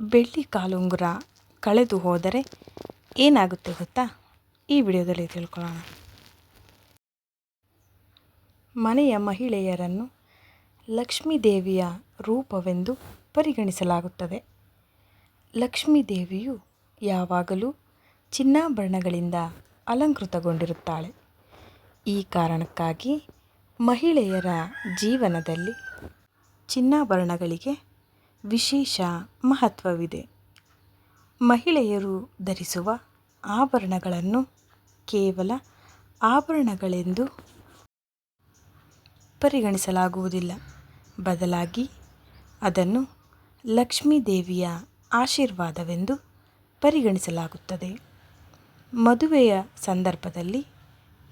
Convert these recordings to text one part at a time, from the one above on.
ಬೆಳ್ಳಿ ಕಾಲುಂಗುರ ಕಳೆದು ಹೋದರೆ ಏನಾಗುತ್ತೆ ಗೊತ್ತಾ? ಈ ವಿಡಿಯೋದಲ್ಲಿ ತಿಳ್ಕೊಳ್ಳೋಣ. ಮನೆಯ ಮಹಿಳೆಯರನ್ನು ಲಕ್ಷ್ಮೀದೇವಿಯ ರೂಪವೆಂದು ಪರಿಗಣಿಸಲಾಗುತ್ತದೆ. ಲಕ್ಷ್ಮೀದೇವಿಯು ಯಾವಾಗಲೂ ಚಿನ್ನಾಭರಣಗಳಿಂದ ಅಲಂಕೃತಗೊಂಡಿರುತ್ತಾಳೆ. ಈ ಕಾರಣಕ್ಕಾಗಿ ಮಹಿಳೆಯರ ಜೀವನದಲ್ಲಿ ಚಿನ್ನಾಭರಣಗಳಿಗೆ ವಿಶೇಷ ಮಹತ್ವವಿದೆ. ಮಹಿಳೆಯರು ಧರಿಸುವ ಆಭರಣಗಳನ್ನು ಕೇವಲ ಆಭರಣಗಳೆಂದು ಪರಿಗಣಿಸಲಾಗುವುದಿಲ್ಲ. ಬದಲಾಗಿ ಅದನ್ನು ಲಕ್ಷ್ಮೀದೇವಿಯ ಆಶೀರ್ವಾದವೆಂದು ಪರಿಗಣಿಸಲಾಗುತ್ತದೆ. ಮದುವೆಯ ಸಂದರ್ಭದಲ್ಲಿ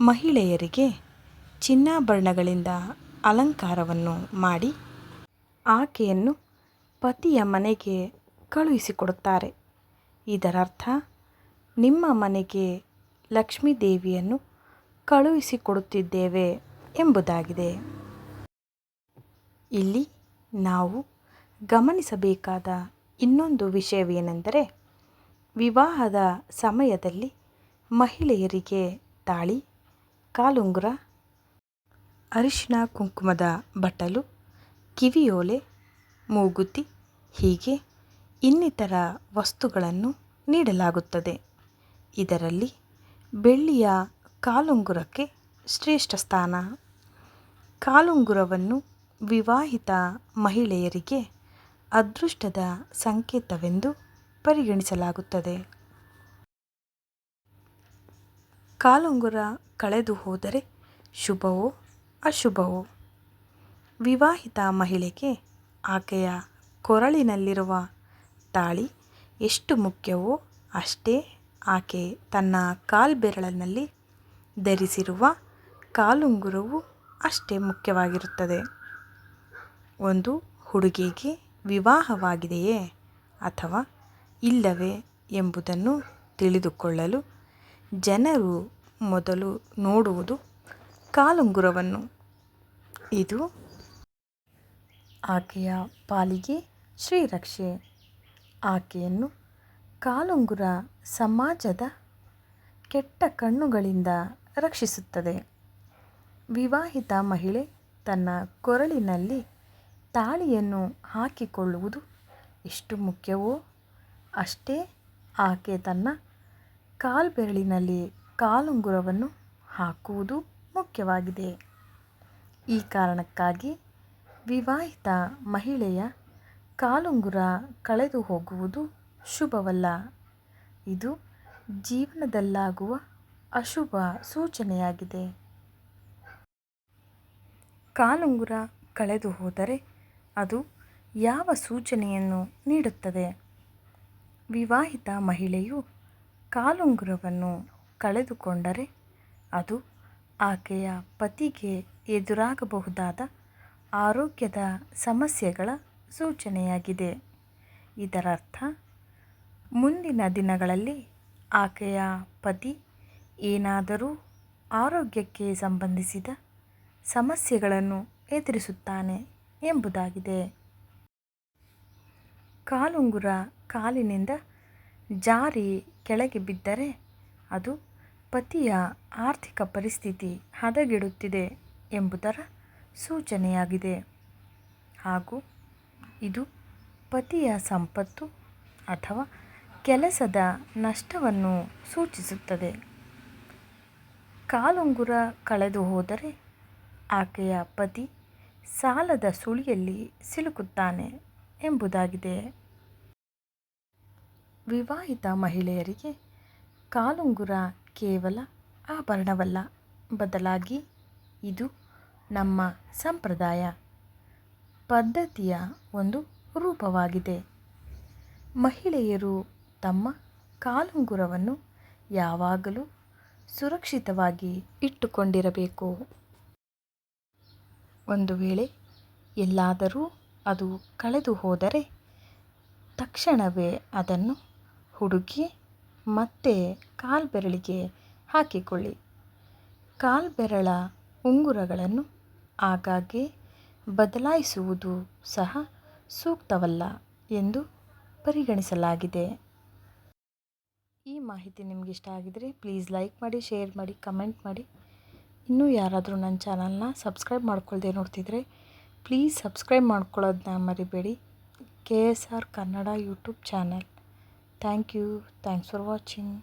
ಮಹಿಳೆಯರಿಗೆ ಚಿನ್ನಾಭರಣಗಳಿಂದ ಅಲಂಕಾರವನ್ನು ಮಾಡಿ ಆಕೆಯನ್ನು ಪತಿಯ ಮನೆಗೆ ಕಳುಹಿಸಿಕೊಡುತ್ತಾರೆ ಇದರರ್ಥ, ನಿಮ್ಮ ಮನೆಗೆ ಲಕ್ಷ್ಮೀದೇವಿಯನ್ನು ಕಳುಹಿಸಿಕೊಡುತ್ತಿದ್ದೇವೆ ಎಂಬುದಾಗಿದೆ. ಇಲ್ಲಿ ನಾವು ಗಮನಿಸಬೇಕಾದ ಇನ್ನೊಂದು ವಿಷಯವೇನೆಂದರೆ, ವಿವಾಹದ ಸಮಯದಲ್ಲಿ ಮಹಿಳೆಯರಿಗೆ ತಾಳಿ, ಕಾಲುಂಗುರ, ಅರಿಶಿನ ಕುಂಕುಮದ ಬಟ್ಟಲು, ಕಿವಿಯೋಲೆ, ಮೂಗುತಿ ಹೀಗೆ ಇನ್ನಿತರ ವಸ್ತುಗಳನ್ನು ನೀಡಲಾಗುತ್ತದೆ. ಇದರಲ್ಲಿ ಬೆಳ್ಳಿಯ ಕಾಲುಂಗುರಕ್ಕೆ ಶ್ರೇಷ್ಠ ಸ್ಥಾನ. ಕಾಲುಂಗುರವನ್ನು ವಿವಾಹಿತ ಮಹಿಳೆಯರಿಗೆ ಅದೃಷ್ಟದ ಸಂಕೇತವೆಂದು ಪರಿಗಣಿಸಲಾಗುತ್ತದೆ. ಕಾಲುಂಗುರ ಕಳೆದು ಹೋದರೆ ಶುಭವೋ ಅಶುಭವೋ? ವಿವಾಹಿತ ಮಹಿಳೆಗೆ ಆಕೆಯ ಕೊರಳಿನಲ್ಲಿರುವ ತಾಳಿ ಎಷ್ಟು ಮುಖ್ಯವೋ ಅಷ್ಟೇ ಆಕೆ ತನ್ನ ಕಾಲ್ಬೆರಳಿನಲ್ಲಿ ಧರಿಸಿರುವ ಕಾಲುಂಗುರವು ಅಷ್ಟೇ ಮುಖ್ಯವಾಗಿರುತ್ತದೆ. ಒಂದು ಹುಡುಗಿಗೆ ವಿವಾಹವಾಗಿದೆಯೇ ಅಥವಾ ಇಲ್ಲವೇ ಎಂಬುದನ್ನು ತಿಳಿದುಕೊಳ್ಳಲು ಜನರು ಮೊದಲು ನೋಡುವುದು ಕಾಲುಂಗುರವನ್ನು. ಇದು ಆಕೆಯ ಪಾಲಿಗೆ ಶ್ರೀರಕ್ಷೆ. ಆಕೆಯನ್ನು ಕಾಲುಂಗುರ ಸಮಾಜದ ಕೆಟ್ಟ ಕಣ್ಣುಗಳಿಂದ ರಕ್ಷಿಸುತ್ತದೆ. ವಿವಾಹಿತ ಮಹಿಳೆ ತನ್ನ ಕೊರಳಿನಲ್ಲಿ ತಾಳಿಯನ್ನು ಹಾಕಿಕೊಳ್ಳುವುದು ಎಷ್ಟು ಮುಖ್ಯವೋ ಅಷ್ಟೇ ಆಕೆ ತನ್ನ ಕಾಲ್ಬೆರಳಿನಲ್ಲಿ ಕಾಲುಂಗುರವನ್ನು ಹಾಕುವುದು ಮುಖ್ಯವಾಗಿದೆ. ಈ ಕಾರಣಕ್ಕಾಗಿ ವಿವಾಹಿತ ಮಹಿಳೆಯ ಕಾಲುಂಗುರ ಕಳೆದು ಹೋಗುವುದು ಶುಭವಲ್ಲ. ಇದು ಜೀವನದಲ್ಲಾಗುವ ಅಶುಭ ಸೂಚನೆಯಾಗಿದೆ. ಕಾಲುಂಗುರ ಕಳೆದು ಹೋದರೆ ಅದು ಯಾವ ಸೂಚನೆಯನ್ನು ನೀಡುತ್ತದೆ? ವಿವಾಹಿತ ಮಹಿಳೆಯು ಕಾಲುಂಗುರವನ್ನು ಕಳೆದುಕೊಂಡರೆ ಅದು ಆಕೆಯ ಪತಿಗೆ ಎದುರಾಗಬಹುದಾದ ಆರೋಗ್ಯದ ಸಮಸ್ಯೆಗಳ ಸೂಚನೆಯಾಗಿದೆ. ಇದರರ್ಥ, ಮುಂದಿನ ದಿನಗಳಲ್ಲಿ ಆಕೆಯ ಪತಿ ಏನಾದರೂ ಆರೋಗ್ಯಕ್ಕೆ ಸಂಬಂಧಿಸಿದ ಸಮಸ್ಯೆಗಳನ್ನು ಎದುರಿಸುತ್ತಾನೆ ಎಂಬುದಾಗಿದೆ. ಕಾಲುಂಗುರ ಕಾಲಿನಿಂದ ಜಾರಿ ಕೆಳಗೆ ಬಿದ್ದರೆ ಅದು ಪತಿಯ ಆರ್ಥಿಕ ಪರಿಸ್ಥಿತಿ ಹದಗೆಡುತ್ತಿದೆ ಎಂಬುದರ ಸೂಚನೆಯಾಗಿದೆ. ಹಾಗೂ ಇದು ಪತಿಯ ಸಂಪತ್ತು ಅಥವಾ ಕೆಲಸದ ನಷ್ಟವನ್ನು ಸೂಚಿಸುತ್ತದೆ. ಕಾಲುಂಗುರ ಕಳೆದು ಹೋದರೆ ಆಕೆಯ ಪತಿ ಸಾಲದ ಸುಳಿಯಲ್ಲಿ ಸಿಲುಕುತ್ತಾನೆ ಎಂಬುದಾಗಿದೆ. ವಿವಾಹಿತ ಮಹಿಳೆಯರಿಗೆ ಕಾಲುಂಗುರ ಕೇವಲ ಆಭರಣವಲ್ಲ, ಬದಲಾಗಿ ಇದು ನಮ್ಮ ಸಂಪ್ರದಾಯ. ಪದ್ಧತಿಯ ಒಂದು ರೂಪವಾಗಿದೆ. ಮಹಿಳೆಯರು ತಮ್ಮ ಕಾಲುಂಗುರವನ್ನು ಯಾವಾಗಲೂ ಸುರಕ್ಷಿತವಾಗಿ ಇಟ್ಟುಕೊಂಡಿರಬೇಕು. ಒಂದು ವೇಳೆ ಎಲ್ಲಾದರೂ ಅದು ಕಳೆದು ಹೋದರೆ ತಕ್ಷಣವೇ ಅದನ್ನು ಹುಡುಕಿ ಮತ್ತೆ ಕಾಲ್ಬೆರಳಿಗೆ ಹಾಕಿಕೊಳ್ಳಿ. ಕಾಲ್ಬೆರಳ ಉಂಗುರಗಳನ್ನು ಆಗಾಗ್ಗೆ ಬದಲಾಯಿಸುವುದು ಸಹ ಸೂಕ್ತವಲ್ಲ ಎಂದು ಪರಿಗಣಿಸಲಾಗಿದೆ. ಈ ಮಾಹಿತಿ ನಿಮಗೆ ಇಷ್ಟ ಆಗಿದರೆ ಪ್ಲೀಸ್ ಲೈಕ್ ಮಾಡಿ, ಶೇರ್ ಮಾಡಿ, ಕಮೆಂಟ್ ಮಾಡಿ. ಇನ್ನೂ ಯಾರಾದರೂ ನನ್ನ ಚಾನಲ್ನ ಸಬ್ಸ್ಕ್ರೈಬ್ ಮಾಡ್ಕೊಳ್ದೆ ನೋಡ್ತಿದ್ರೆ ಪ್ಲೀಸ್ ಸಬ್ಸ್ಕ್ರೈಬ್ ಮಾಡ್ಕೊಳ್ಳೋದನ್ನ ಮರಿಬೇಡಿ. K S R Kannada YouTube channel. Thank you. Thanks for watching.